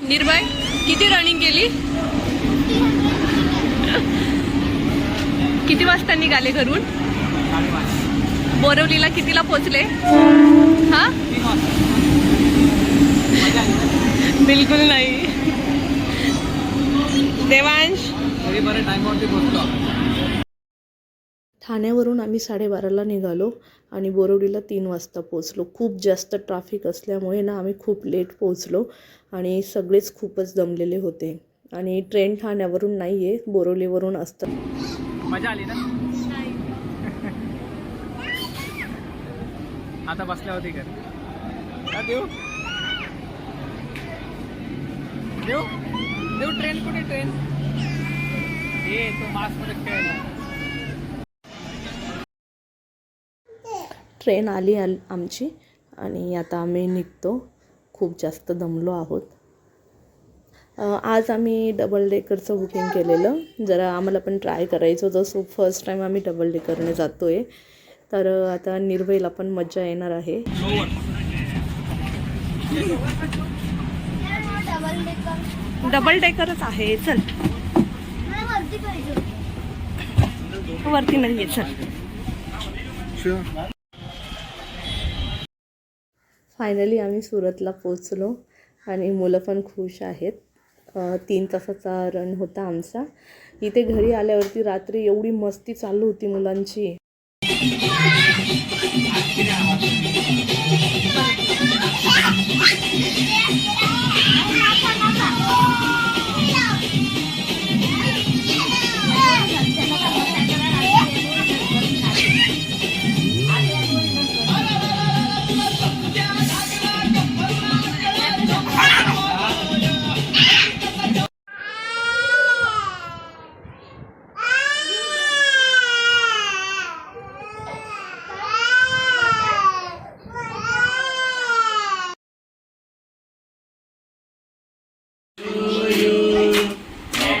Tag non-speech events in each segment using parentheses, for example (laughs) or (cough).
निर्भय किती रनिंग केली? किती वाजता निघाले घरून? बोरवलीला कितीला पोचले? हा? बिलकुल नाही. देवांश? ठाण्यावरून आम्ही साडेबाराला निघालो आणि बोरवडीला तीन वाजता पोचलो खूप जास्त ट्राफिक असल्यामुळे ना आम्ही खूप लेट पोचलो आणि सगळेच खूपच दमलेले होते. आणि ट्रेन ठाण्यावरून नाही आहे बोरवलीवरून असतं. मजा आली ना? आता बसल्या होती घर. का देऊ. देऊ. देऊ ट्रेन कुठे ट्रेन ये तो मास्कमध्ये खेळला ट्रेन आली आल आमची आणि आता आम्ही निघतो. खूप जास्त दमलो आहोत. आज आम्ही डबल डेकरचं बुकिंग केलेलं. जरा आम्हाला पण ट्राय करायचं होतं. सो फर्स्ट टाईम आम्ही डबल डेकरने जातो आहे तर आता निर्भयला पण मजा येणार आहे. डबल डेकरच आहे. चल. वरती नाहीये. चल. फायनली आम्ही सुरतला पोचलो आणि मुलं पण खुश आहेत. तीन तासाचा रन होता आमचा. इथे घरी आल्यावरती रात्री एवढी मस्ती चालू होती मुलांची.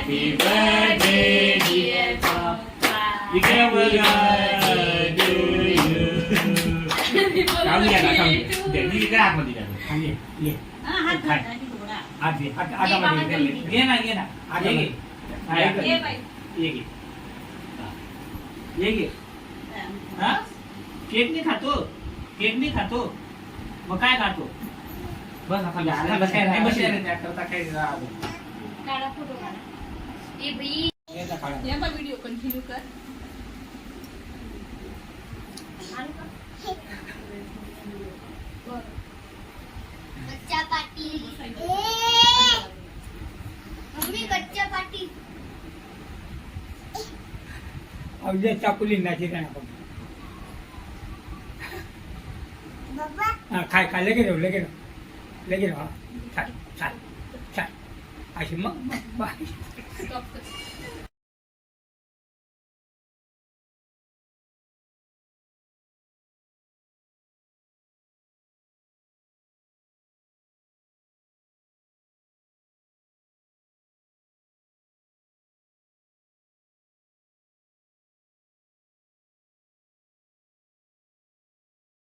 Kami ya nggak kami. Jadi kita apa tidak? Kami, iya. Hai. Adi, ada ada mana ini? Iya na, iya na. Ada lagi. Iya Iya की. ये घे हा केक नाही खातो केक नाही खातो मग काय खातो बस आता बस काय नाही त्या करता काय व्हिडिओ कंटिन्यू कर। कच्च्या पाटी मम्मी कच्च्या पाटी चाकुली नाची आपण. हा खाय खाय लगे राहू लगे राहू लगे राहू हा. चाल चाल. 还行吧 (laughs) 还